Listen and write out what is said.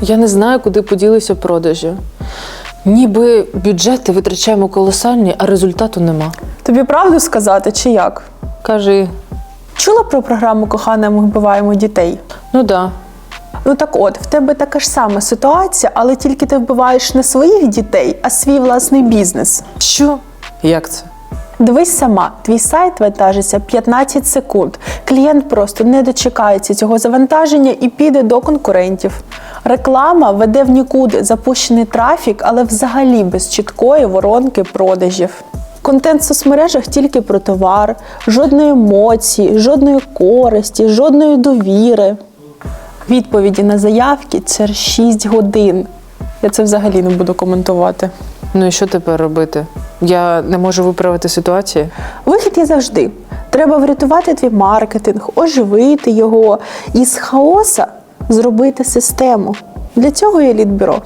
Я не знаю, куди поділися продажі. Ніби бюджети витрачаємо колосальні, а результату нема. Тобі правду сказати чи як? Кажи, Чула про програму Кохана, ми вбиваємо дітей? ну да, Ну так от, в тебе така ж сама ситуація, але тільки ти вбиваєш не своїх дітей, а свій власний бізнес. що? Як це? Дивись сама, твій сайт вантажиться 15 секунд. Клієнт просто не дочекається цього завантаження і піде до конкурентів. Реклама веде в нікуди запущений трафік, але взагалі без чіткої воронки продажів. Контент в соцмережах тільки про товар, жодної емоції, жодної користі, жодної довіри. Відповіді на заявки через 6 годин. Я це взагалі не буду коментувати. Ну і що тепер робити? Я не можу виправити ситуацію. Вихід є завжди. Треба врятувати твій маркетинг, оживити його і з хаоса зробити систему. Для цього є лідбюро.